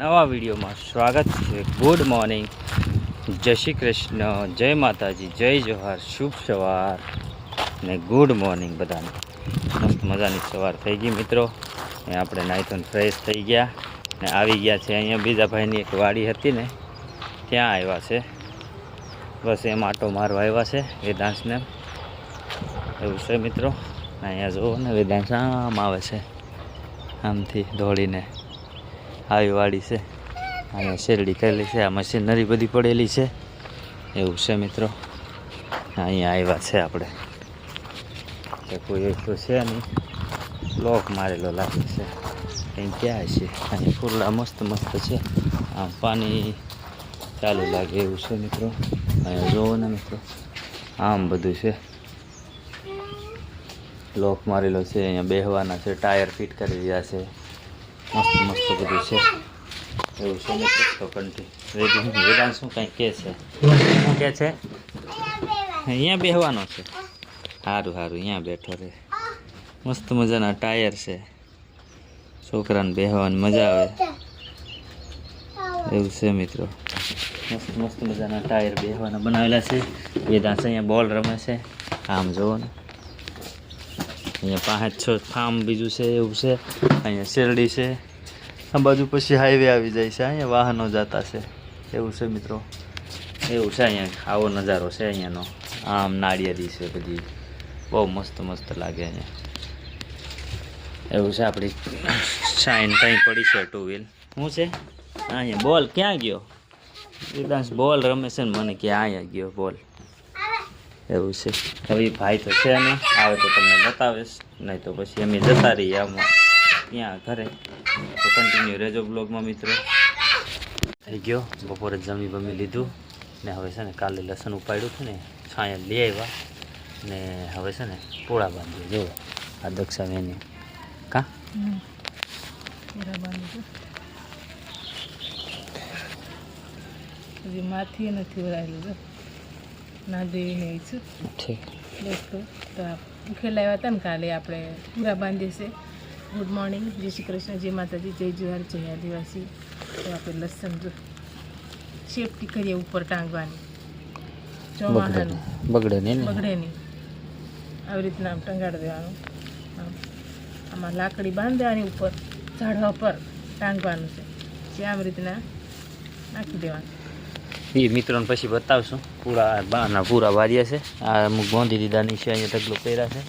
નવા વિડીયોમાં સ્વાગત છે. ગુડ મોર્નિંગ જય શ્રી કૃષ્ણ. જય માતાજી. જય જોહાર. શુભ સવાર. ને ગુડ મોર્નિંગ બધાને. મસ્ત મજાની સવાર થઈ ગઈ મિત્રો. ને આપણે નાહી ફ્રેશ થઈ ગયા. ને આવી ગયા છે અહીંયા બીજા ભાઈની એક વાડી હતી ને. ત્યાં આવ્યા છે. બસ એમ આટો મારવા આવ્યા છે વેદાંશને. એવું છે મિત્રો. અહીંયા જુઓ ને વેદાંશ આમ આવે છે. આમથી દોડીને. આવી વાડી છે. અને શેરડી કરેલી છે. આ મશીનરી બધી પડેલી છે. એવું છે મિત્રો. અહીંયા આવ્યા છે આપણે. તો કોઈ તો છે નહીં. લોક મારેલો લાગે છે. કંઈ ક્યાં છે? અહીં ફૂલડા મસ્ત મસ્ત છે. આમ પાણી ચાલુ લાગે એવું છે મિત્રો. અહીંયા જોવો ને મિત્રો. આમ બધું છે. લોક મારેલો છે. અહીંયા બેહવાના છે. ટાયર ફિટ કરી રહ્યા છે. મસ્ત મસ્ત બધું છે. એવું છે મિત્રો તો કંટી શું કંઈ કહે છે? શું કહે છે? અહીંયા બેહવાનો છે. સારું સારું અહીંયા બેઠો રહે મસ્ત મજાના ટાયર છે. છોકરાને બેહવાની મજા આવે. એવું છે મિત્રો. મસ્ત મસ્ત મજાના ટાયર બેહવાના બનાવેલા છે. વેદાંત અહીંયા બોલ રમે છે. આમ જુઓ ને. અહીંયા પાંચ છ ફાર્મ બીજું છે, એવું છે. અહીંયા શેરડી છે. આ બાજુ પછી હાઈવે આવી જાય છે, અહીંયા વાહનો જતા છે. એવું છે મિત્રો. એવું છે અહીંયા, આવો નજારો છે અહીંયાનો. આમ નાળિયેરી છે બધી. બહુ મસ્ત મસ્ત લાગે અહીંયા. એવું છે આપણી સાઈન ત્યાં પડી છે ટુ વ્હીલ શું છે? અહીંયા બોલ, ક્યાં ગયો? વિદાંશ બોલ રમે છે ને મને કે અહીંયા ગયો, બોલ. એવું છે. હવે ભાઈ તો છે નહીં આવે તો તમને બતાવીશ, નહીં તો પછી અમે જતા રહીએ આમાં, ત્યાં ઘરે. તો કન્ટિન્યુ રહેજો બ્લોગમાં મિત્રો. થઈ ગયો. બપોરે જમી બમી લીધું. ને હવે છે ને કાલે લસણ ઉપાડ્યું હતું ને, છાંયા લઈ આવ્યા. ને હવે છે ને પોળા બાંધીએ જો આ દક્ષા મેને કા? માથી નથી વરાયેલું, જો. ના ઈચ્છું ઠીક. દોસ્તો તો ઉખેલા આવ્યા હતા ને કાલે આપણે પૂરા બાંધીએ છે. ગુડ મોર્નિંગ જય શ્રી કૃષ્ણ જય માતાજી જય જુહાર જય આદિવાસી. તો આપણે લસણ જો સેફટી કરીએ ઉપર ટાંગવાની. ચોમાહાનું. નહીં. બગડે નહીં બગડે નહીં. આવી રીતના આમ ટંગાડી દેવાનું. આમ આમાં લાકડી બાંધી દેવાની ઉપર ઝાડવા પર ટાંગવાનું છે. જે આવી રીતના નાખી દેવાનું. એ મિત્રોને પછી બતાવશું. પૂરા બાના પૂરા વાર્યા છે. આ અમુક ગોંધી દીધા નીચે અહીંયા ઢગલો પહેર્યા છે.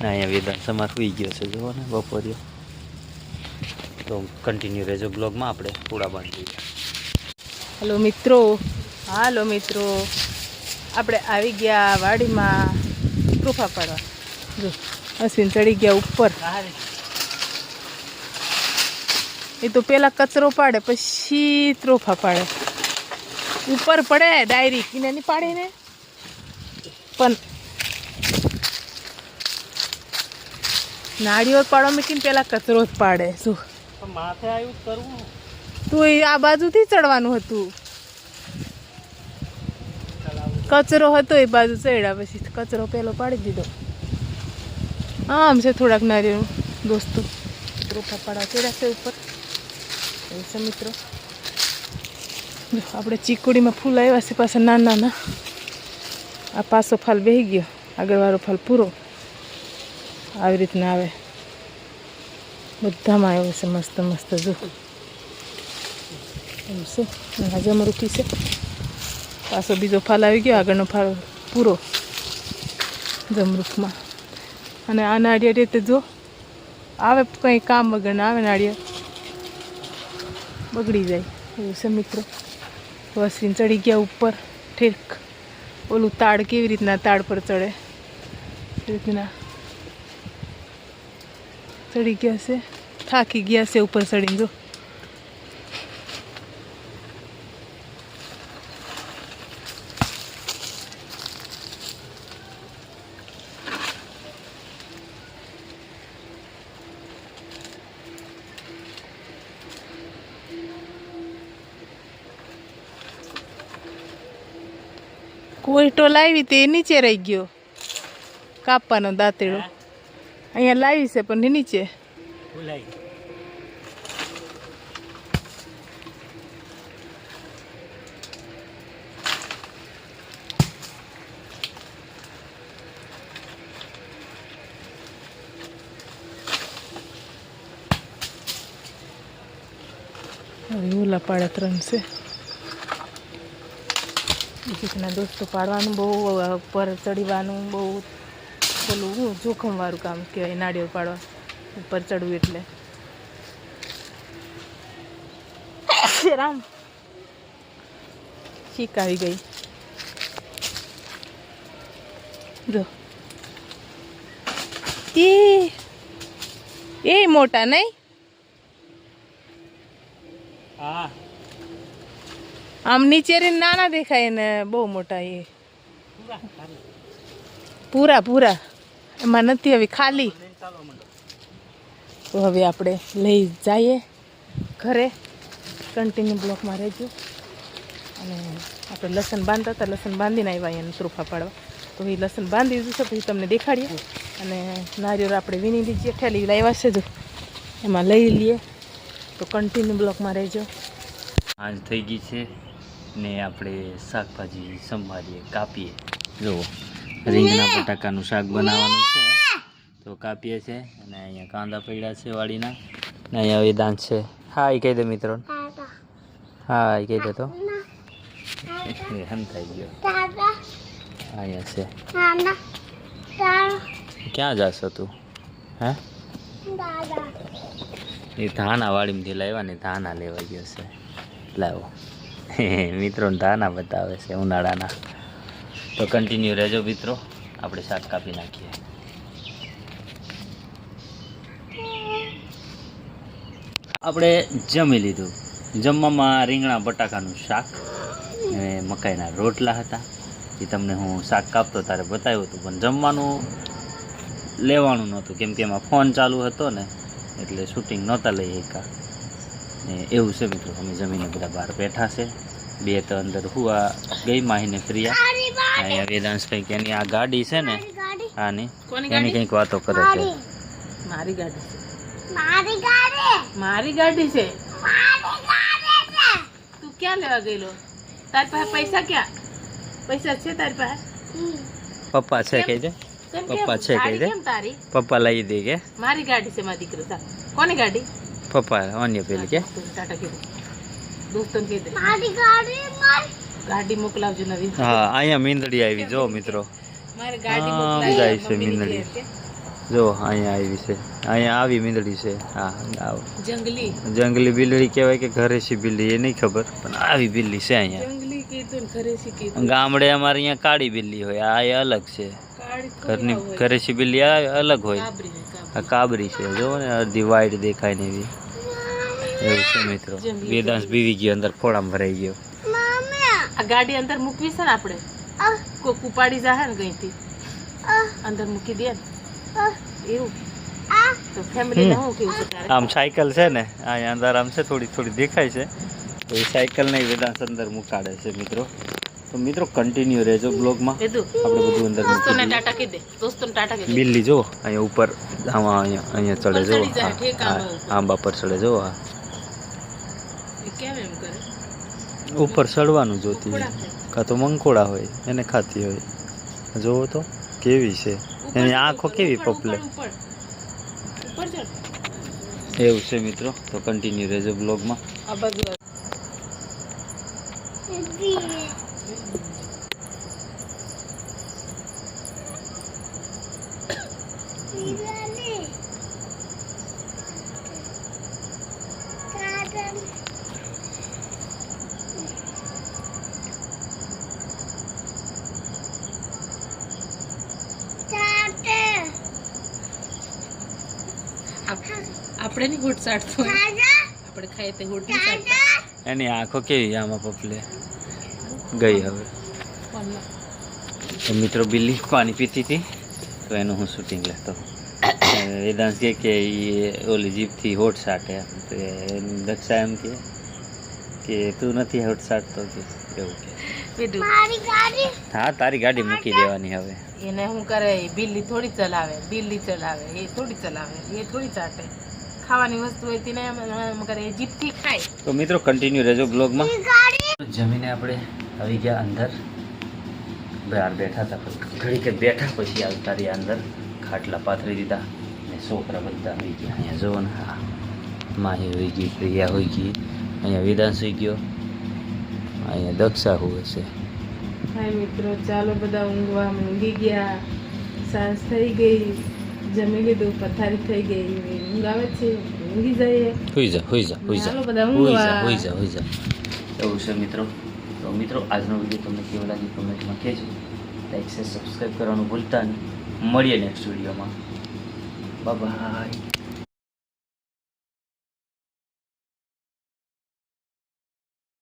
ને અહીંયા વેદાંત સમાર હોઈ ગયો છે, જુઓ ને બપોરિયો તો કન્ટિન્યુ રહેજો બ્લોગમાં આપણે પૂરા બાંધી હલો મિત્રો. હાલો મિત્રો. આપણે આવી ગયા વાડીમાં પ્રૂફા પાડવા. જો અશ્વિન ચડી ગયા ઉપર. એ તો પેલા કચરો પાડે, પછી ત્રોફા પાડે. ઉપર પડે ડાયરી. કિને નહીં પાડીને પણ નાળીઓ પાડવા મૂકીને પેલા કચરો જ પાડે. શું? માથે આવ્યું કરવું તું આ બાજુથી ચડવાનું હતું. કચરો હતો એ બાજુ ચડ્યા પછી કચરો પેલો પાડી દીધો. આમ છે થોડાક નારિયેળ દોસ્તો રોપા પાડા ચડ્યા છે ઉપર. એ છે મિત્રો? આપણે ચીકુડીમાં ફૂલ આવ્યા છે પાછા નાના નાના આ પાછો ફાલ બેહી ગયો. આગળવાળો ફાલ પૂરો. આવી રીતના આવે. બધામાં આવ્યો છે મસ્ત મસ્ત, જો. એમ છે. આજે રૂપી છે. પાછો બીજો ફાલ આવી ગયો, આગળનો ફાલ પૂરો. જમરૂખમાં અને આ નાળિયેર રીતે જો, આવે કંઈ કામ વગર આવે નાળિયેર. બગડી જાય. એવું છે મિત્રો. વસીને ચડી ગયા ઉપર. ઠેક. ઓલું તાડ કેવી રીતના તાડ પર ચડે? રીતના. ચડી ગયા છે. થાકી ગયા છે ઉપર ચડીને જો. કોઈટો લાવી તે નીચે રહી ગયો. કાપવાનો દાંતેડો. અહીંયા લાવી છે પણ નીચે. ઓલા પાડા ત્રણ છે. બીજીના દોસ્તો પાડવાનું બહુ ઉપર ચડીવાનું બહુ પેલું જોખમવાળું કામ કહેવાય, નાળિયેર પાડવા, ઉપર ચડવું એટલે. રામ. છીક આવી ગઈ. જો. એ એ મોટા નહીં? હા. આમ નીચે નાના દેખાય ને બહુ મોટા એ. પૂરા પૂરા. એમાં નથી હવે ખાલી. તો હવે આપણે લઈ જઈએ ઘરે. કન્ટિન્યુ બ્લોકમાં રહેજો. અને આપણે લસણ બાંધતા હતા, લસણ બાંધીને આવ્યા એને ત્રોફા પાડવા. તો એ લસણ બાંધી દીધું છે, પછી તમને દેખાડીએ. અને નારિયેળ આપણે વીણી દીજીએ ઠેલી લાવ્યા છે જો. એમાં લઈ લઈએ. તો કન્ટિન્યુ બ્લોકમાં રહેજો. આજ થઈ ગઈ છે ને આપણે શાકભાજી સંભાળીએ કાપીએ. જુઓ રીંગણા બટાકાનું શાક બનાવવાનું છે. તો કાપીએ છે અને અહીંયા કાંદા પડ્યા છે વાડીના. ને અહીંયા વેદાંત છે. હા એ કહી દે મિત્રો. હા એ કહી દે તો. એમ થઈ ગયો. અહીંયા છે. ક્યાં જાશો તું? હે? એ ધાના વાડીમાંથી લાવ્યા ને ધાના લેવા ગયો છે. લાવો. મિત્રોને ધાના બતાવે છે, ઉનાળાના. તો કન્ટિન્યુ રહેજો મિત્રો, આપણે શાક કાપી નાખીએ. આપણે જમી લીધું. જમવામાં રીંગણા, બટાકાનું શાક અને મકાઈના રોટલા હતા. એ તમને હું શાક કાપતો ત્યારે બતાવ્યું હતું, પણ જમવાનું લેવાનું નહોતું, કેમ કે એમાં ફોન ચાલુ હતો ને, એટલે શૂટિંગ નહોતા લઈ શક્યા. ને એવું છે મિત્રો, અમે જમીને બધા બહાર બેઠા છે. બે તો અંદર આ ગઈ માહીને પ્રિયા અહીંયા વેદાંશ કંઈક એની આ ગાડી છે ને. આની કોની એની કંઈક વાતો કરે છે. મારી! ગાડી છે. મારી ગાડી! છે? તું ક્યાં લેવા ગયેલો? તારી પાસે પૈસા ક્યાં? પૈસા છે તારી પાસે? પપ્પા છે કહી દે પપ્પા છે કહી દે. તારી? પપ્પા લઈ દે કે? મારી ગાડી છે મારી દીકરો કોની ગાડી? પપ્પા અન્ય પેલી કે? દોસ્તોને કહી દે ગાડી મોકલાવજો નવી. હા અહીંયા મીંદડી આવી જો મિત્રો. મારી ગાડી આમ જાય છે મીંદડી. જો અહીંયા આવી છે. અહીંયા આવી મીંદડી છે. હા આવ. જંગલી. જંગલી બિલ્લી કહેવાય કે ઘરેસી બિલ્લી એ નહીં ખબર પણ આવી બિલ્લી છે અહીંયા. જંગલી કીધું ને કીધું. ગામડે અમારે અહીંયા કાળી બિલ્લી હોય આ એ અલગ છે. ઘરની ઘરેસી બિલ્લી આ અલગ હોય. કાબરી આ કાબરી. કાબરી છે જો ને અડધી વાઈટ દેખાય ને એવી. એવું છે મિત્રો. વેદાંશ બીવી ગયો અંદર ફોડામાં ભરાઈ ગયો. આ ગાડી અંદર મૂકવી છે ને આપણે? કોક ઉપાડી જાહે ને કઈથી અંદર મૂકી દે ને. એવું. તો ફેમિલી ને કેવું છે આમ સાયકલ છે ને અહીંયા અંદર આમ છે થોડી થોડી દેખાય છે. તો એ સાયકલ નહીં વેદાંશ અંદર મુકાડે છે મિત્રો. તો મિત્રો કન્ટિન્યુ રહેજો બ્લોગમાં આપણે બધું અંદર દોસ્તોને ટાટા કહી દે. દોસ્તોને ટાટા કહી દે. બિલ્લી જો અહીંયા ઉપર આમાં અહીંયા અહીંયા ચડે જો. આંબા પર ચડે જો હા. એ કેમ એમ કરે ઉપર ચડવાનું જોતી હોય. કાં તો મંકોડા હોય એને ખાતી હોય જોવો તો કેવી છે એની આંખો કેવી પપલે એવું છે મિત્રો તો કન્ટિન્યુ રહેજો બ્લોગમાં આ બાજુ આપણે નહીં હોટ સાટતો આપણે ખાઈએ તે હોટ નહીં સાટતા એની આંખો કેવી આમાં પપલે? ગઈ હવે. તો મિત્રો બિલ્લી પાણી પીતી હતી તો એનું હું શૂટિંગ લેતો. વેદાંશ કહે કે એ ઓલી જીભથી હોઠ સાટે તો એની દક્ષા એમ કે કે તું નથી હોઠ સાટતો કે એવું કે. બેટું હા તારી ગાડી મૂકી દેવાની હવે. એને શું કરે એ બિલ્લી થોડી ચલાવે બિલ્લી ચલાવે એ થોડી ચલાવે એ થોડી ચાટે. ખાવાની વસ્તુ હોય તેને એમ કરે એ જીપથી ખાય. તો મિત્રો કન્ટિન્યુ રહેજો બ્લોગમાં જમીને આપણે આવી ગયા અંદર. બહાર બેઠા હતા પછી કે બેઠા પછી આવતા રહ્યા અંદર. ખાટલા પાથરી દીધા ને છોકરા બધા આવી ગયા. અહીંયા જુઓ ને હા માહી હોઈ ગઈ પ્રિયા હોઈ ગઈ. અહીંયા વિધાન સુઈ ગયો. અહીંયા દક્ષા હુવે છે. હાય મિત્રો ચાલો બધા ઊંઘવા ઊંઘી ગયા. સાંજ થઈ ગઈ. જમી લીધું પથારી થઈ ગઈ. ઊંઘ આવે છે? ઊંઘી જઈએ. હોઈ જા હોઈ જા હોઈ જા. ચાલો બધા હુઈ જા ઊંઘવા. હુઈ જા હોઈ જા. એવું છે મિત્રો. તો મિત્રો આજનો વીડિયો તમને કેવો લાગ્યો? કમેન્ટમાં કહેજો. લાઈક છે સબસ્ક્રાઈબ કરવાનું ભૂલતા નહીં. મળીએ નેક્સ્ટ વિડીયોમાં. બાય